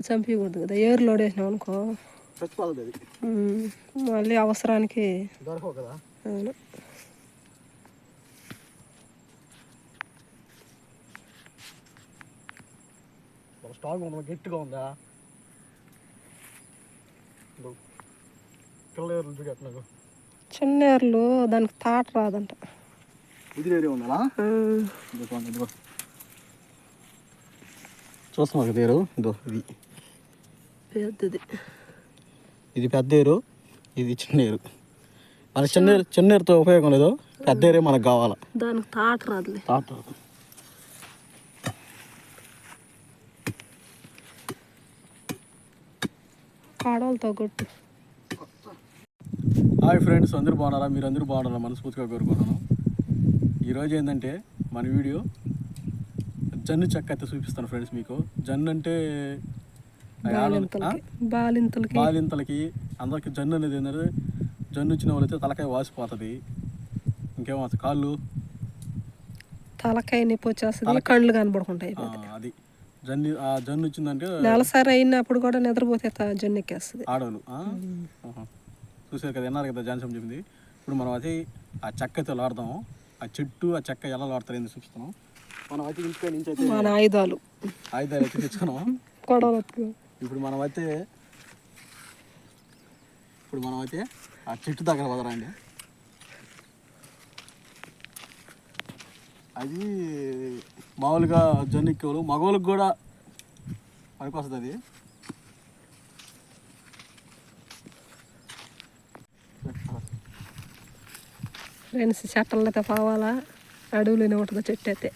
చంపకూడదు కదా. ఏరు లోడ్ వేసినాం అనుకో మళ్ళీ అవసరానికి అవును. ఉందా? గట్టిగా ఉందా? చిన్న ఏర్లు దానికి తాట రాదంట. ఇది ఉందా? చూస్తున్నావు కదా ఇదో ఇది. పెద్దది. ఇది పెద్ద ఏరు ఇది చిన్న ఏరు మన చిన్న చిన్న ఏరుతో ఉపయోగం లేదు. పెద్ద ఏరే మనకు కావాలా? దానికి తాట రాదులే. తాత కాడవలతో కొట్టు. హాయ్ ఫ్రెండ్స్ అందరూ బాగున్నారా? మీరు అందరూ బాగున్నారా? మనస్ఫూర్తిగా కోరుకుంటున్నాను. ఈరోజు ఏంటంటే మన వీడియో జన్ను చెక్క అయితే చూపిస్తాను ఫ్రెండ్స్ మీకు. జన్ను అంటే? బాలింతలకి. బాలింతలకి. అందరికి జన్ను అనేది ఏంటంటే జన్ను వచ్చిన వాళ్ళైతే తలకాయ వాసిపోతుంది. ఇంకేమో కాళ్ళు? తలకాయ నొప్పి వచ్చేస్తుంది కళ్ళు కనబడుకుంటాయి. అది. జన్ను ఆ జన్ను వచ్చిందంటే నెలసరి అయినప్పుడు కూడా నిద్రపోతే జొన్న ఎక్కేస్తుంది. ఆడవాళ్ళు. చూసారు కదా విన్నారు కదా జాన్సన్ చెప్పింది. ఇప్పుడు మనం అది ఆ చెక్క అయితే వాడదాము ఆ చెట్టు ఆ చెక్క ఎలా వాడతారు ఏంది చూపిస్తున్నాం. మనం అయితే నుంచి అయితే మన ఆయుధాలు. ఆయుధాలు అయితే తెచ్చుకున్నాం ఇప్పుడు మనమైతే ఇప్పుడు మనమైతే ఆ చెట్టు దగ్గర వదరండి అది మామూలుగా జొన్నెక్కలు మగవాళ్ళకి కూడా పనికొస్తుంది. అది ఫ్రెండ్స్ చెట్టలతో అయితే పోవాలా? అడవులు ఉంటుందో చెట్టు అయితే.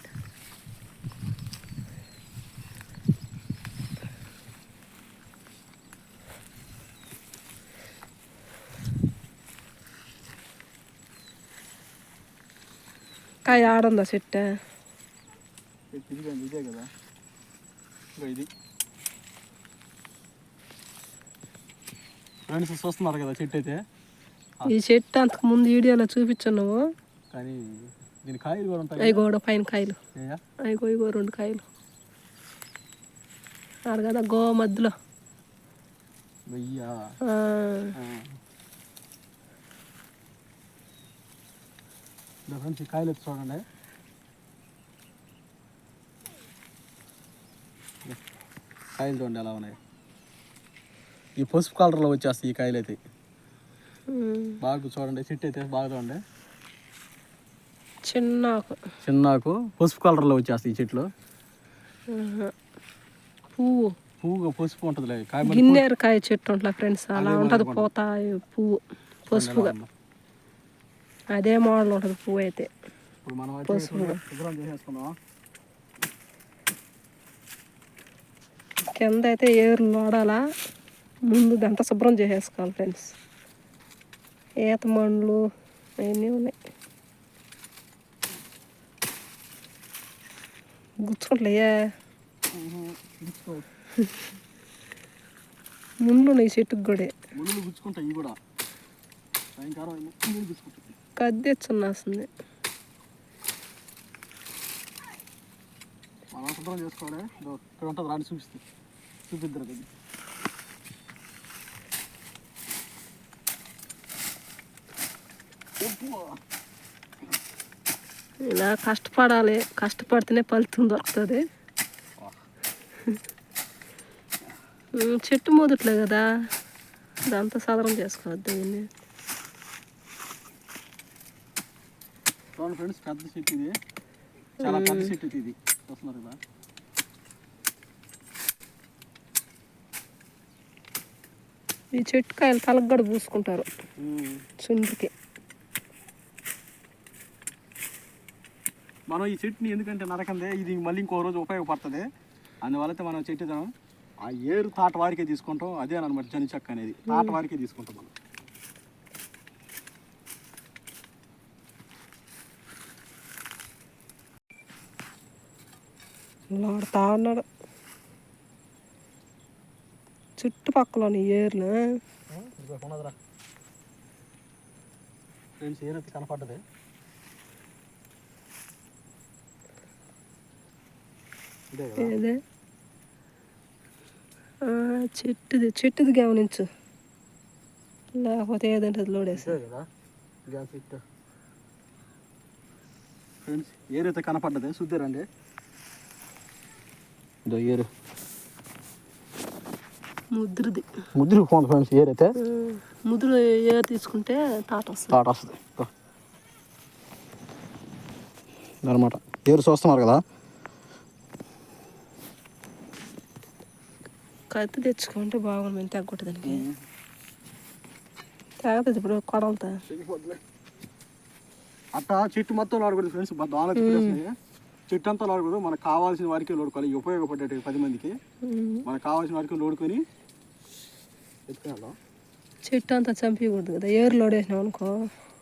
కాయ ఆడుందా చెట్టు ఇది ఇదే కదా ఇగో ఇది ఫ్రెండ్స్ చూస్తున్నారు కదా చెట్టు అయితే ఈ చెట్టు అంతకు ముందు వీడియోలో చూపించున్నావు కానీ దీని కాయలు కూడా ఉంటాయి అవి కూడా పైన కాయలు? అవి ఇగో రెండు కాయలు ఆడ కదా గో మధ్యలో ఈ కాయలు ఎత్తి చూడండి. కాయలు చూడండి ఎలా ఉన్నాయి. ఈ పసుపు కలర్లో వచ్చేస్తాయి ఈ కాయలు అయితే. బాగా చూడండి చెట్టు అయితే బాగా చూడండి. చిన్న ఆకు చిన్నాకు పసుపు కలర్లో వచ్చేస్తాయి ఈ చెట్లు. పువ్వు. పువ్వు పసుపు మళ్ళీ గిన్నెరకాయ చెట్టు ఉంటుందా ఫ్రెండ్స్ అలా ఉంటుంది పోత పువ్వు పసుపుగా. అదే మోడల్ ఉంటుంది పువ్వు అయితే. చేసేసుకుందాం కింద అయితే ఏరు లోడాలా ముందు గంట శుభ్రం చేసేసుకోవాలి ఫ్రెండ్స్. ఈత మండ్లు అవన్నీ ఉన్నాయి. గుచ్చుకుంటాయే ముందు ఉన్నాయి చెట్టుకు కూడా. గుచ్చుకుంటాయి కూడా. భయంకరం ముళ్ళు గుచ్చుకుంటాయి కద్దెచ్చున్నాస్తుంది మనం శుభ్రం చేసుకోవాలి ఇదో ఇక్కడ ఉంటుంది రాని చూపిస్తుంది చూపిద్దరు అది ఇలా కష్టపడాలి కష్టపడితేనే ఫలితం దొరుకుతుంది చెట్టు మొదట్లే కదా దాంతో సదరం చేసుకోవద్దు దీన్ని చూడండి ఫ్రెండ్స్ పెద్ద చెట్టు ఇది. చాలా పెద్ద చెట్టు ఇది. చూస్తున్నారు కదా ఈ చెట్టు కాయలు తలకు కూడా పూసుకుంటారు. చుండ్రికి. మనం ఈ చెట్టుని ఎందుకంటే నరకందే ఇది మళ్ళీ ఇంకో రోజు ఉపయోగపడుతుంది. అందువల్ల మనం చెట్టు. ఆ ఏరు తాట వారికే తీసుకుంటాం. అదే అనమాట జని చెక్క అనేది. తాట వారికే తీసుకుంటాం మనం. లాడుతా ఉన్నాడు. చుట్టుపక్కల ఏర్లు. ఫ్రెండ్స్ కనపడ్డది. ఇదే చెట్టుది చెట్టుది గమనించు. లేకపోతే ఏదంటే లోడేసి. ఫ్రెండ్స్ ఏరైతే కనపడ్డది చూద్దారండి ఏరు ముద్రది. ముద్ర పోంది ఫ్రెండ్స్ ఏరైతే? ముద్ర ఏ తీసుకుంటే తాట వస్తుంది. తాట వస్తుంది. అనమాట ఏరు చూస్తున్నారు కదా? కత్తి తెచ్చుకుంటే బాగుంది మేము తగ్గొట్టు దానికి. తాగుతుంది ఇప్పుడు కొడవలతో. అట్ట చెట్టు మొత్తం లోడకూడదు ఫ్రెండ్స్ దోమలు తిప్పేస్తున్నాయి చెట్టు అంతా లోడకూడదు మనకు కావాల్సిన వారికి లోడుకోవాలి. ఉపయోగపడేటి పది మందికి. మనకు కావాల్సిన వారికి లోడుకొని ఎత్తుకెళ్దాం చెట్టు అంతా చంపకూడదు కదా. ఏరు లోడేసినాం అనుకో.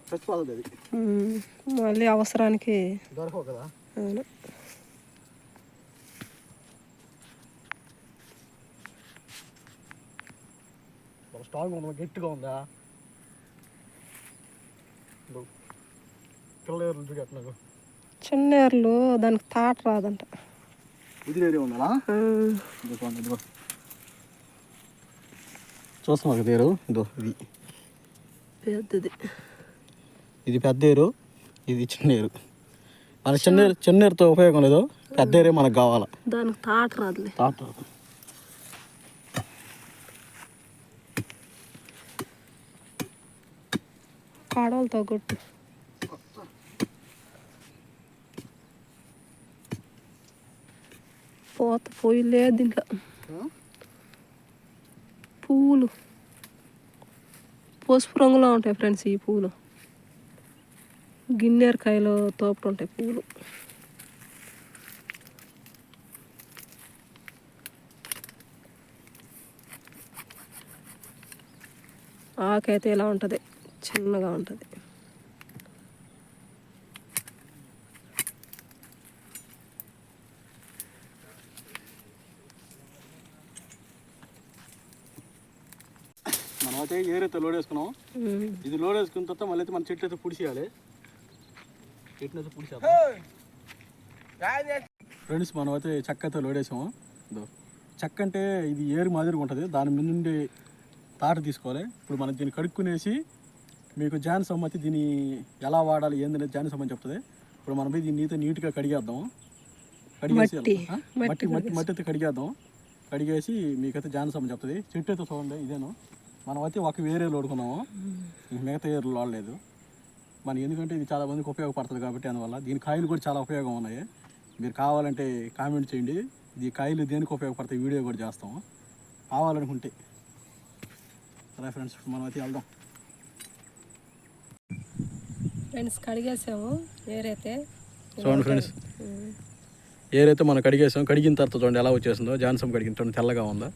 చచ్చిపోతుంది అది. మళ్ళీ అవసరానికి దొరకవు కదా. అవును. స్ట్రాంగ్ ఉందా? గట్టిగా ఉందా? ఇదో. పిల్ల ఏర్లు చూపెట్టినాకు చిన్న ఏర్లు దానికి తాట రాదంట కదా ఏరు ఇదో ఇది పెద్దది ఇది పెద్ద ఏరు ఇది. చిన్న ఏరు మన చిన్న ఏరు చిన్న ఏరుతో ఉపయోగం లేదు పెద్ద ఏరే మనకు కావాలా? దానికి తాట రాదులే. తాట కాడవలతో కొట్టు. పోత పోయి లేదు దీంట్లో పువ్వులు పసుపు రంగులో ఉంటాయి ఫ్రెండ్స్ ఈ పువ్వులు గిన్నెరకాయలు తోపుడు ఉంటాయి పువ్వులు ఆకైతే ఇలా ఉంటుంది? చిన్నగా ఉంటుంది. అయితే ఏరైతే లోడ్ వేసుకున్నాం. ఇది లోడ్ వేసుకున్న తర్వాత మళ్ళీ అయితే మన చెట్టు అయితే పుడిసేయాలి చెట్టుని అయితే పుడిసేద్దాం ఫ్రెండ్స్ మనం అయితే చెక్క అయితే లోడ్ వేసాము. చెక్క అంటే ఇది ఏరు మాదిరిగా ఉంటుంది. దాని మీద నుండి తాట తీసుకోవాలి. ఇప్పుడు మనం దీన్ని కడుక్కునేసి మీకు జాన్ సమ్మతి దీన్ని ఎలా వాడాలి ఏందనేది జాన్ సమ్మతి చెప్తుంది. ఇప్పుడు మనం పోయి దీన్ని అయితే నీట్గా కడిగేద్దాం. కడిగేసి? మట్టి. మట్టి మట్టి అయితే కడిగేద్దాం. కడిగేసి మీకైతే జాన్ సమ్మతి చెప్తుంది. చెట్టు అయితే చూడండి ఇదేను. మనం అయితే ఒక వేరే లోడుకున్నాము మిగతా ఏరు లోడలేదు మన ఎందుకంటే ఇది చాలా మందికి ఉపయోగపడుతుంది కాబట్టి అందువల్ల దీని కాయలు కూడా చాలా ఉపయోగం ఉన్నాయి. మీరు కావాలంటే కామెంట్ చేయండి. ఈ కాయలు దేనికి ఉపయోగపడతాయి? వీడియో కూడా చేస్తాం కావాలనుకుంటే. సరే ఫ్రెండ్స్ మనం అయితే వెళ్దాం. ఫ్రెండ్స్ కడిగేసాము. వేరైతే చూడండి ఫ్రెండ్స్. ఏరైతే మనం కడిగేసాం కడిగిన తర్వాత చూడండి ఎలా వచ్చేసిందో. జాన్సం కడిగిన చూడండి తెల్లగా ఉందా.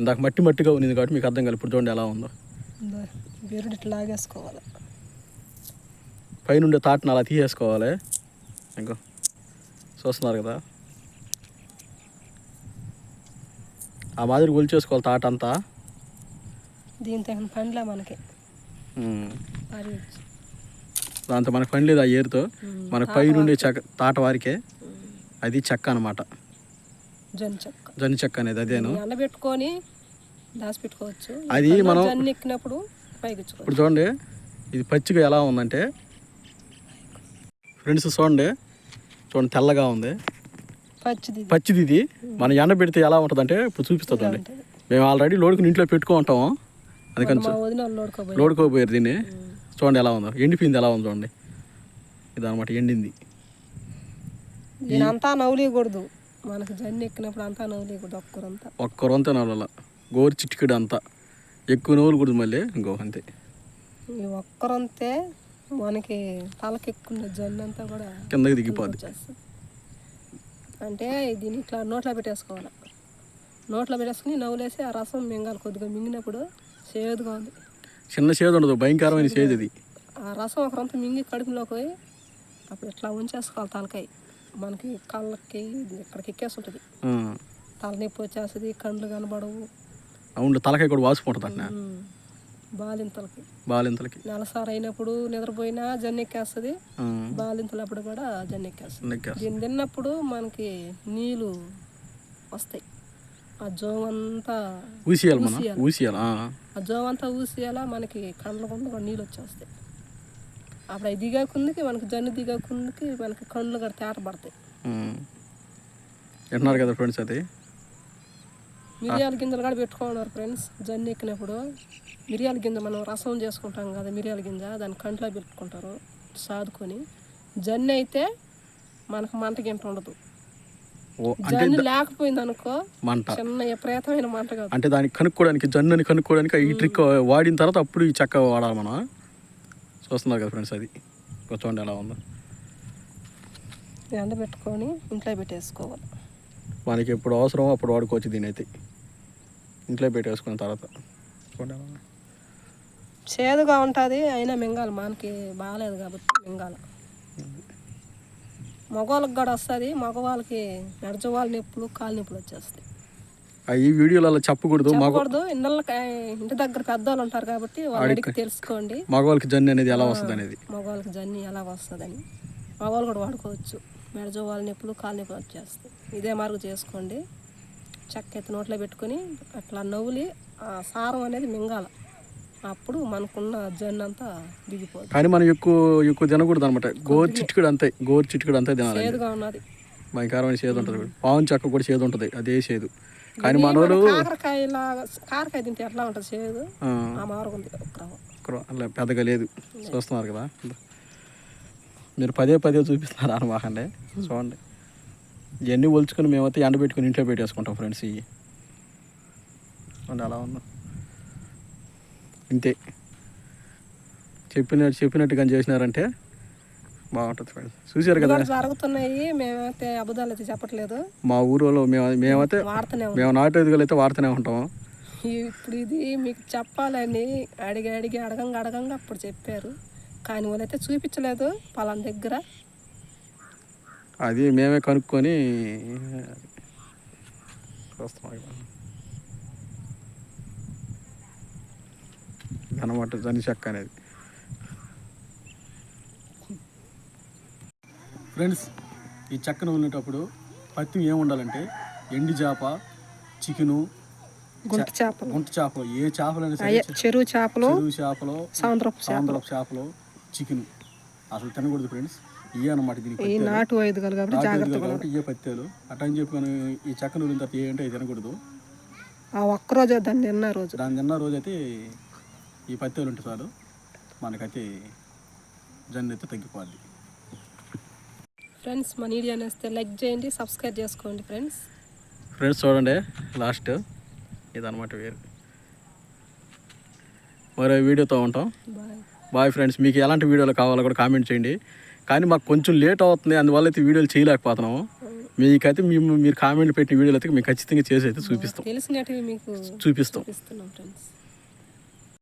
ఇందాక మట్టి మట్టిగా ఉంది కాబట్టి మీకు అర్థం కాదు ఇప్పుడు చూడండి ఎలా ఉందో. బీరుడు ఇట్లా లాగేసుకోవాలి. పైనుండే తాటను అలా తీసేసుకోవాలి. ఇంకో. చూస్తున్నారు కదా. ఆ మాదిరి ఒలిచేసుకోవాలి తాట అంతా. దీంతో పండ్లే మనకి? దాంతో మనకు పని లేదు ఆ ఏరుతో. మనకు పైనుండే చెక్క తాట వారికే. అది చెక్క అనమాట జొన్న చెక్క జని చెక్క అనేది అదేను ఎండబెట్టుకొని దాచిపెట్టుకోవచ్చు అది మనం జొన్న ఎక్కినప్పుడు ఇప్పుడు చూడండి ఇది పచ్చిగా ఎలా ఉందంటే ఫ్రెండ్స్ చూడండి చూడండి తెల్లగా ఉంది. పచ్చిది పచ్చిది ఇది మనం ఎండ పెడితే ఎలా ఉంటుందంటే ఇప్పుడు చూపిస్తా చూడండి. ఉంటుంది. మేము ఆల్రెడీ లోడుకుని ఇంట్లో పెట్టుకో ఉంటాము అందుకని మా వదిన వాళ్ళు లోడుకోబోయి లోడుకోపోయారు దీన్ని. చూడండి ఎలా ఉందో. ఎండిపోయింది ఎలా ఉందో చూడండి. ఇది అనమాట ఎండింది. అంతా నవ్వులేయకూడదు. మనకు జొన్న ఎక్కినప్పుడు అంతా నవ్వులేయకూడదు ఒక్కరంతా. ఒక్క రొంత నవల గోరు చిటికెడు అంతా. ఎక్కువ నవ్వులు కూడా మళ్ళీ ఇంకో అంతే. ఈ ఒక్కరంతే మనకి తలకెక్కున్న జొన్న అంతా కూడా కిందకి దిగిపోద్ది. అంటే దీన్ని ఇట్లా నోట్లో పెట్టేసుకోవాలి. నోట్లో పెట్టేసుకుని నవ్వులేసి ఆ రసం మింగాలి కొద్దిగా మింగినప్పుడు చేదుగా ఉంది. చిన్న చేదు ఉండదు భయంకరమైన చేదు ఇది. ఆ రసం ఒకరంతా మింగి కడుపులోకి పోయి అప్పుడు ఇట్లా ఉంచేసుకోవాలి తలకాయ. మనకి కళ్ళకి ఇక్కడికి ఎక్కేసి ఉంటుంది. తలనొప్పి వచ్చేస్తుంది కళ్ళు కనబడవు అవును తలకాయ కూడా వాసిపోతుంది అట్లా. బాలింతలకి బాలింతలకి నెలసారి అయినప్పుడు నిద్రపోయినా జొన్న ఎక్కేస్తుంది ఆ. బాలింతలప్పుడు కూడా జొన్న ఎక్కేస్తుంది నెక్కేస్తుంది. దీన్ని తిన్నప్పుడు మనకి నీళ్ళు వస్తాయి ఆ జోం అంతా ఊసియాలి ఊసియాలి. ఆ. ఆ జోం అంతా ఊసేయాలా మనకి కండ్ల కొండ నీళ్ళు వచ్చేస్తాయి అప్పుడు అవి దిగాకుందికి మనకి జన్ను దిగాకుందికి మనకి కండ్లు కూడా తేట పడతాయి. కదా ఫ్రెండ్స్ అది? మిరియాల గింజలు కూడా పెట్టుకున్నారు ఫ్రెండ్స్. జన్ను ఎక్కినప్పుడు మిరియాల గింజ మనం రసం చేసుకుంటాం కదా మిరియాల గింజ దాన్ని కంట్లో పెట్టుకుంటారు సాదుకొని. జన్ను అయితే మనకు మంట గింట ఉండదు. జన్ను లేకపోయింది అనుకో మంట. చిన్న విపరీతమైన మంట కాదు. అంటే దానికి కనుక్కోవడానికి జన్నుని కనుక్కోవడానికి ఈ ట్రిక్ వాడిన తర్వాత అప్పుడు ఈ చెక్క వాడాలి మనం. చూస్తున్నారు కదా ఫ్రెండ్స్ అది. చూడండి ఎలా ఉందో. ఎండ పెట్టుకొని ఇంట్లో పెట్టేసుకోవాలి. మనకి ఎప్పుడు అవసరమో అప్పుడు వాడుకోవచ్చు దీని అయితే ఇంట్లో పెట్టేసుకున్న తర్వాత. చేదుగా ఉంటుంది అయినా మింగాలి. మనకి బాగాలేదు కాబట్టి మింగాలి. మగవాళ్ళకి కూడా వస్తుంది మగవాళ్ళకి నడచవాళ్ళ నొప్పులు కాలు నొప్పులు వచ్చేస్తాయి. ఈ వీడియోలలో చెప్పకూడదు. మగ చెప్పకూడదు. ఇళ్ళకి ఇంటి దగ్గర పెద్దవాళ్ళు ఉంటారు కాబట్టి వాళ్ళ అడిగి తెలుసుకోండి. మగవాళ్ళకి జన్ను అనేది ఎలా వస్తుంది అనేది మగవాళ్ళకి జన్ని ఎలా వస్తుందని. మగవాళ్ళు కూడా వాడుకోవచ్చు. మెడజో వాళ్ళ నొప్పులు కాలు నొప్పులు వచ్చేస్తాయి ఇదే మార్గం చేసుకోండి. చెక్క ఎత్తి నోట్లో పెట్టుకొని అట్లా నవ్వులి ఆ సారం అనేది మింగాల. అప్పుడు మనకున్న జన్ను అంతా దిగిపోతుంది కానీ మనం ఎక్కువ ఎక్కువ తినకూడదు అనమాట గోరు చిట్టుకుడు అంతే. గోరు చిట్టుకుడు అంతే తినాలి చేదుగా ఉన్నది. భయంకరమైన చేదు ఉంటుంది. పావున్ చెక్క కూడా చేదు ఉంటుంది. అదే చేదు. కానీ ఇది మనోళ్ళు మన కాకరకాయ తింటే ఎట్లా ఉంటుంది ఆ, అలా పెద్దగా లేదు. చూస్తున్నారు కదా. మీరు పదే పదే చూపిస్తున్నారు అనమాకండి. చూడండి. ఇవన్నీ ఒలుచుకొని మేమైతే ఎండబెట్టుకుని ఇంట్లో పెట్టేసుకుంటాం ఫ్రెండ్స్ ఇవి అలా ఉందా ఇంతే. చెప్పిన చెప్పినట్టుగా చేసినారంటే బాగుంటుంది ఫ్రెండ్స్ చూసారు కదా? జరుగుతున్నాయి మేమైతే అబద్ధాలు అయితే చెప్పట్లేదు. మా ఊరిలో మేము మేమైతే మేము నాటు ఎదుగులు అయితే వాడుతూనే ఉంటాము. ఇప్పుడు ఇది మీకు చెప్పాలని అడిగి అడిగి అడగంగా అడగంగా అప్పుడు చెప్పారు. కానీ వాళ్ళైతే చూపించలేదు పలానా దగ్గర. అది మేమే కనుక్కొని. అనమాట జని చెక్క అనేది. ఫ్రెండ్స్ ఈ చెక్కను ఉన్నటప్పుడు పత్తి ఏమి ఉండాలంటే ఎండి చేప చికెను గుంట చేపలు. గుంట చేపలు. ఏ అయ్యే చెరువు చేపలు చెరువు చేపలో చేపలు. సాంద్రపు చేపలు చికెన్. అసలు తినకూడదు ఫ్రెండ్స్ ఇవే అనమాట దీనికి ఈ నాటు ఐదుగలు కాబట్టి జాగ్రత్త కాబట్టి ఇవే పత్తాలు అట్లా అని చెప్పి మనం ఈ చెక్క నూరిన తర్వాత ఏ అంటే తినకూడదు. ఆ ఒక్కరోజే దాన్ని నిన్న రోజు. దాని తిన్న రోజైతే ఈ పత్తాలు ఉంటే చాలు మనకైతే జన్ను అయితే తగ్గిపోద్ది. ఫ్రెండ్స్ మన వీడియో నేస్తే లైక్ చేయండి సబ్స్క్రైబ్ చేసుకోండి ఫ్రెండ్స్. ఫ్రెండ్స్ చూడండి లాస్ట్ ఇదనమాట వేరు. మరో వీడియోతో ఉంటాం. బాయ్. ఫ్రెండ్స్ మీకు ఎలాంటి వీడియోలు కావాలో కూడా కామెంట్ చేయండి. కానీ మాకు కొంచెం లేట్ అవుతుంది అందువల్ల అయితే వీడియోలు చేయలేకపోతున్నాము. మీకైతే మేము మీరు కామెంట్ పెట్టిన వీడియోలు అయితే మేము ఖచ్చితంగా చేసి అయితే చూపిస్తాం. మీకు చూపిస్తాం.